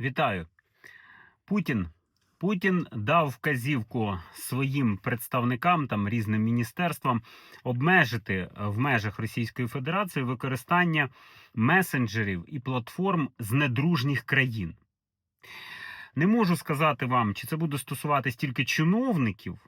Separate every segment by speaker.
Speaker 1: Вітаю. Путін. Путін дав вказівку своїм представникам, там різним міністерствам, обмежити е, в межах Російської Федерації використання месенджерів і платформ з недружніх країн. Не можу сказати вам, чи це буде стосуватись тільки чиновників,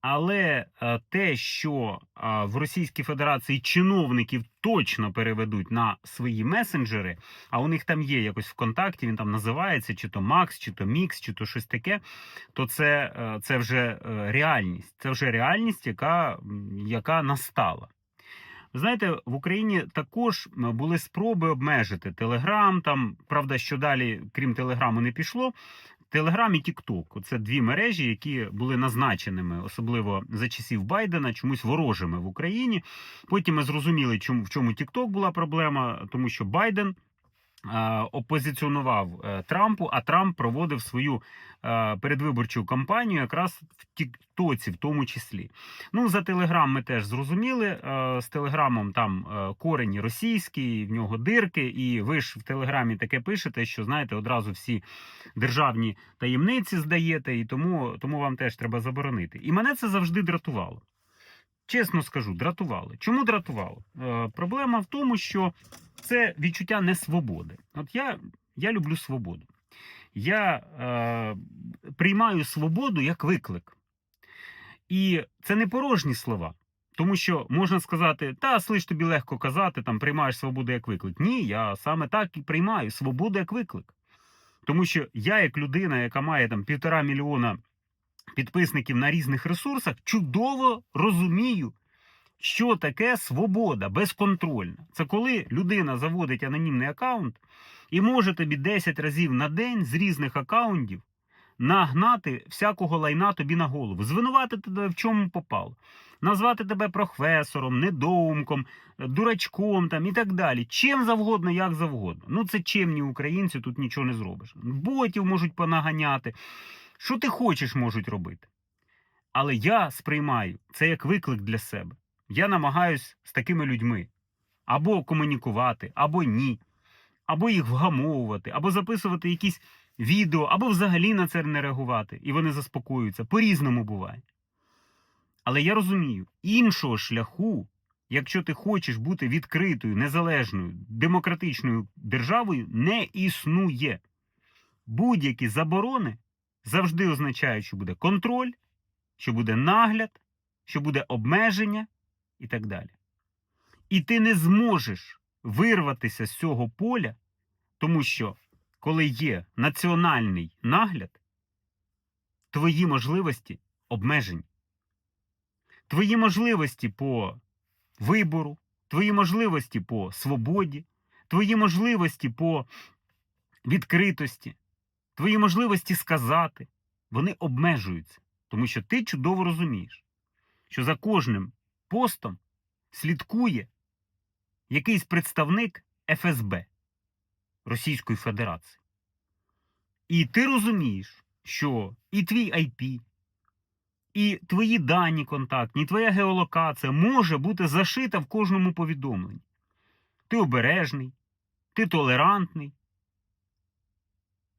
Speaker 1: але е, те, що е, в Російській Федерації чиновників точно переведуть на свої месенджери, а у них там є якось ВКонтакті, він там називається, чи то Макс, чи то Мікс, чи то щось таке, то це, е, це вже реальність. Це вже реальність, яка, яка настала. Ви знаєте, в Україні також були спроби обмежити Телеграм. Там, правда, що далі, крім Телеграму, не пішло. Телеграм і Тікток це дві мережі, які були назначеними, особливо за часів Байдена, чомусь ворожими в Україні. Потім ми зрозуміли, чому в чому Тікток була проблема, тому що Байден опозиціонував е, Трампу, а Трамп проводив свою е, передвиборчу кампанію якраз в Тіктоці, в тому числі. Ну, за Телеграм ми теж зрозуміли. Е, З Телеграмом там е, корені російські, в нього дирки, і ви ж в Телеграмі таке пишете, що знаєте, одразу всі державні таємниці здаєте, і тому, тому вам теж треба заборонити. І мене це завжди дратувало. Чесно скажу, дратувало. Чому дратувало? Е, проблема в тому, що це відчуття несвободи. От я, я люблю свободу. Я е, приймаю свободу як виклик. І це не порожні слова. Тому що можна сказати, та слиш тобі легко казати, там приймаєш свободу як виклик. Ні, я саме так і приймаю свободу як виклик. Тому що я, як людина, яка має там півтора мільйона підписників на різних ресурсах, чудово розумію, що таке свобода безконтрольна. Це коли людина заводить анонімний аккаунт і може тобі 10 разів на день з різних аккаунтів нагнати всякого лайна тобі на голову, звинуватити тебе в чому попало, назвати тебе професором, недоумком, дурачком там і так далі. Чим завгодно, як завгодно. Ну це чемні українці, тут нічого не зробиш. Ботів можуть понаганяти. Що ти хочеш, можуть робити. Але я сприймаю це як виклик для себе. Я намагаюсь з такими людьми або комунікувати, або ні, або їх вгамовувати, або записувати якісь відео, або взагалі на це не реагувати. І вони заспокоюються. По-різному буває. Але я розумію, іншого шляху, якщо ти хочеш бути відкритою, незалежною, демократичною державою, не існує. Будь-які заборони завжди означають, що буде контроль, що буде нагляд, що буде обмеження і так далі. І ти не зможеш вирватися з цього поля, тому що коли є національний нагляд, твої можливості обмежені. Твої можливості по вибору, твої можливості по свободі, твої можливості по відкритості, твої можливості сказати, вони обмежуються. Тому що ти чудово розумієш, що за кожним постом слідкує якийсь представник ФСБ Російської Федерації. І ти розумієш, що і твій IP, і твої дані контактні, і твоя геолокація може бути зашита в кожному повідомленні. Ти обережний, ти толерантний.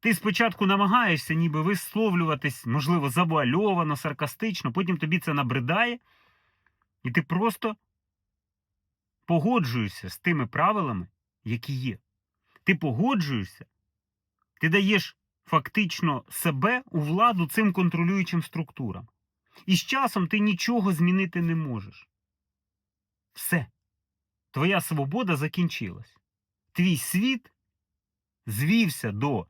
Speaker 1: Ти спочатку намагаєшся ніби висловлюватись, можливо, завуальовано, саркастично, потім тобі це набридає, і ти просто погоджуєшся з тими правилами, які є. Ти погоджуєшся, ти даєш фактично себе у владу цим контролюючим структурам. І з часом ти нічого змінити не можеш. Все. Твоя свобода закінчилась. Твій світ звівся до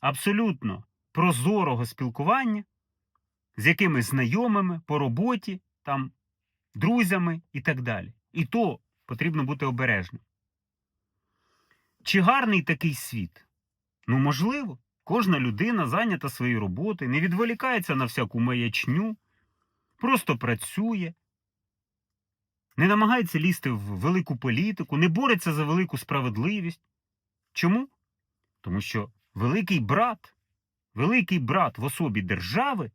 Speaker 1: абсолютно прозорого спілкування з якимись знайомими по роботі, там, друзями і так далі. І то потрібно бути обережним. Чи гарний такий світ? Ну, можливо, кожна людина зайнята своєю роботою, не відволікається на всяку маячню, просто працює, не намагається лізти в велику політику, не бореться за велику справедливість. Чому? Тому що великий брат, великий брат в особі держави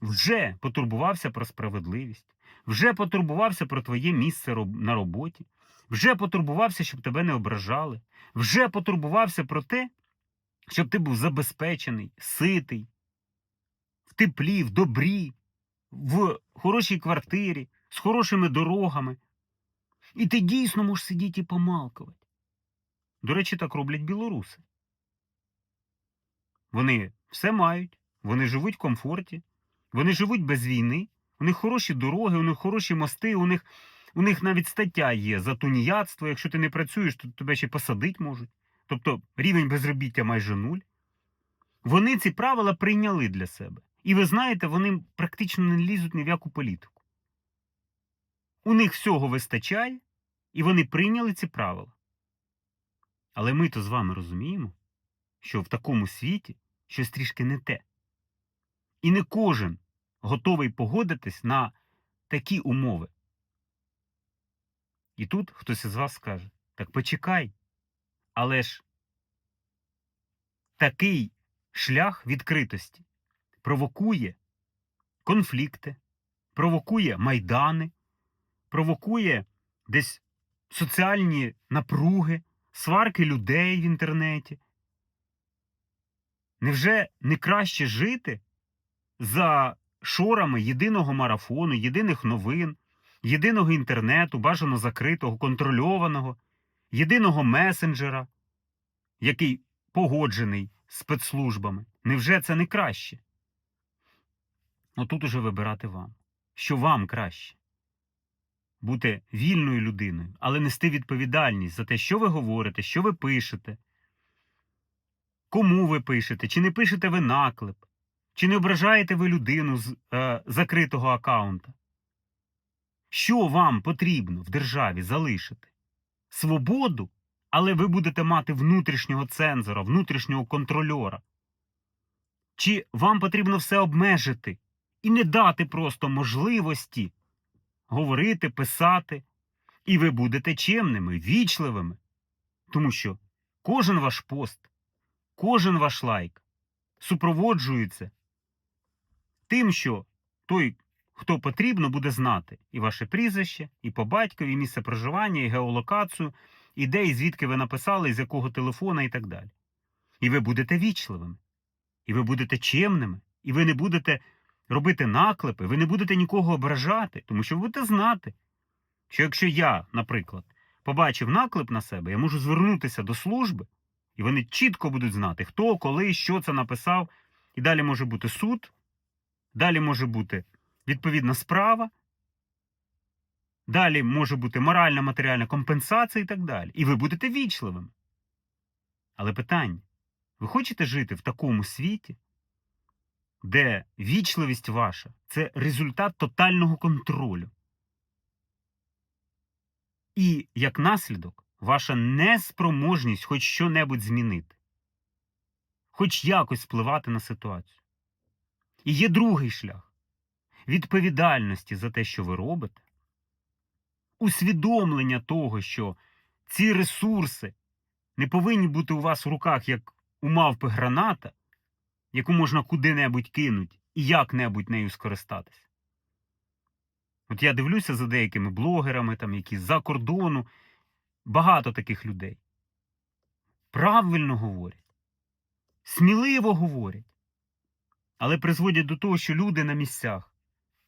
Speaker 1: вже потурбувався про справедливість, вже потурбувався про твоє місце на роботі, вже потурбувався, щоб тебе не ображали, вже потурбувався про те, щоб ти був забезпечений, ситий, в теплі, в добрі, в хорошій квартирі, з хорошими дорогами. І ти дійсно можеш сидіти і помалкувати. До речі, так роблять білоруси. Вони все мають, вони живуть в комфорті, вони живуть без війни, у них хороші дороги, у них хороші мости, у них, у них навіть стаття є за туніяцтво. Якщо ти не працюєш, то тебе ще посадити можуть. Тобто рівень безробіття майже нуль. Вони ці правила прийняли для себе. І ви знаєте, вони практично не лізуть ні в яку політику. У них всього вистачає, і вони прийняли ці правила. Але ми то з вами розуміємо, що в такому світі щось трішки не те. І не кожен готовий погодитись на такі умови. І тут хтось із вас скаже: так почекай, але ж такий шлях відкритості провокує конфлікти, провокує майдани, провокує десь соціальні напруги, сварки людей в інтернеті. Невже не краще жити за шорами єдиного марафону, єдиних новин, єдиного інтернету, бажано закритого, контрольованого, єдиного месенджера, який погоджений спецслужбами? Невже це не краще? Отут уже вибирати вам. Що вам краще? Бути вільною людиною, але нести відповідальність за те, що ви говорите, що ви пишете, кому ви пишете, чи не пишете ви наклеп, чи не ображаєте ви людину з е, закритого аккаунта. Що вам потрібно в державі залишити? Свободу, але ви будете мати внутрішнього цензора, внутрішнього контрольора. Чи вам потрібно все обмежити і не дати просто можливості говорити, писати, і ви будете чемними, вічливими, тому що кожен ваш пост, кожен ваш лайк супроводжується тим, що той, хто потрібно, буде знати і ваше прізвище, і по батькові, і місце проживання, і геолокацію, і де, і звідки ви написали, і з якого телефона, і так далі. І ви будете вічливими, і ви будете чемними, і ви не будете робити наклепи, ви не будете нікого ображати, тому що ви будете знати, що якщо я, наприклад, побачив наклеп на себе, я можу звернутися до служби, і вони чітко будуть знати, хто, коли, що це написав. І далі може бути суд, далі може бути відповідна справа, далі може бути моральна матеріальна компенсація і так далі. І ви будете вічливими. Але питання: ви хочете жити в такому світі? де вічливість ваша це результат тотального контролю. І як наслідок, ваша неспроможність хоч що-небудь змінити, хоч якось впливати на ситуацію. І є другий шлях відповідальності за те, що ви робите, усвідомлення того, що ці ресурси не повинні бути у вас в руках як у мавпи граната, яку можна куди-небудь кинуть і як-небудь нею скористатися. От я дивлюся за деякими блогерами, там, які з-за кордону, багато таких людей. Правильно говорять, сміливо говорять, але призводять до того, що люди на місцях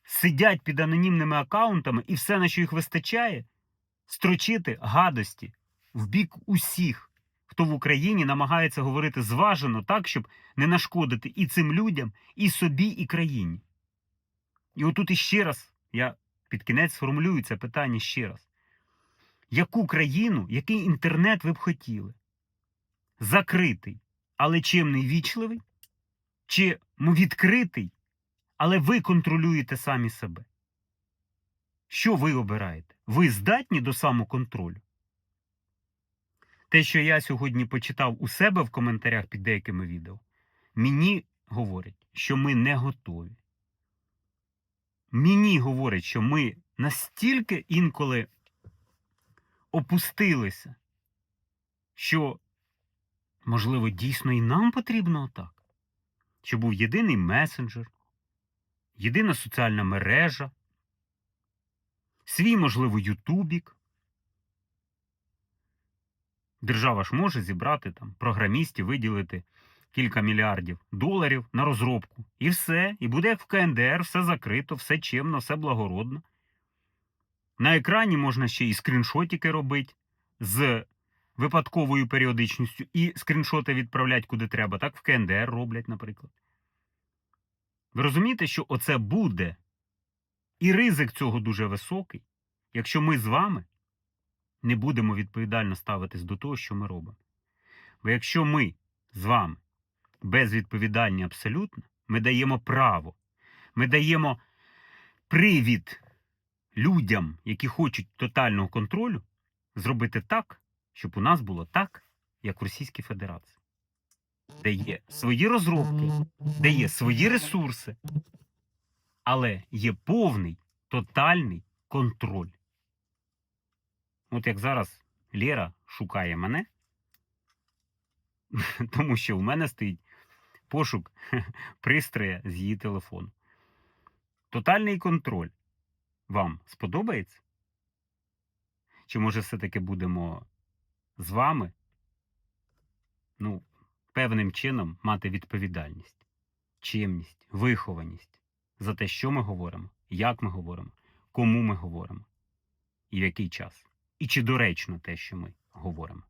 Speaker 1: сидять під анонімними аккаунтами і все, на що їх вистачає, строчити гадості в бік усіх хто в Україні намагається говорити зважено так, щоб не нашкодити і цим людям, і собі, і країні. І отут іще раз я під кінець сформулюю це питання ще раз. Яку країну, який інтернет ви б хотіли? Закритий, але чимний вічливий? Чи відкритий, але ви контролюєте самі себе? Що ви обираєте? Ви здатні до самоконтролю? Те, що я сьогодні почитав у себе в коментарях під деякими відео, мені говорять, що ми не готові. Мені говорять, що ми настільки інколи опустилися, що, можливо, дійсно і нам потрібно отак. Щоб був єдиний месенджер, єдина соціальна мережа, свій, можливо, ютубік. Держава ж може зібрати там програмістів, виділити кілька мільярдів доларів на розробку. І все. І буде як в КНДР, все закрито, все чемно, все благородно. На екрані можна ще і скріншотики робити з випадковою періодичністю, і скріншоти відправляти куди треба. Так в КНДР роблять, наприклад. Ви розумієте, що оце буде? І ризик цього дуже високий, якщо ми з вами не будемо відповідально ставитись до того, що ми робимо. Бо якщо ми з вами безвідповідальні абсолютно, ми даємо право, ми даємо привід людям, які хочуть тотального контролю, зробити так, щоб у нас було так, як в Російській Федерації, де є свої розробки, де є свої ресурси, але є повний тотальний контроль. От як зараз Лєра шукає мене, тому що в мене стоїть пошук пристроя з її телефону. Тотальний контроль вам сподобається? Чи може все-таки будемо з вами, ну, певним чином мати відповідальність, чимність, вихованість за те, що ми говоримо, як ми говоримо, кому ми говоримо і в який час? І чи доречно те, що ми говоримо?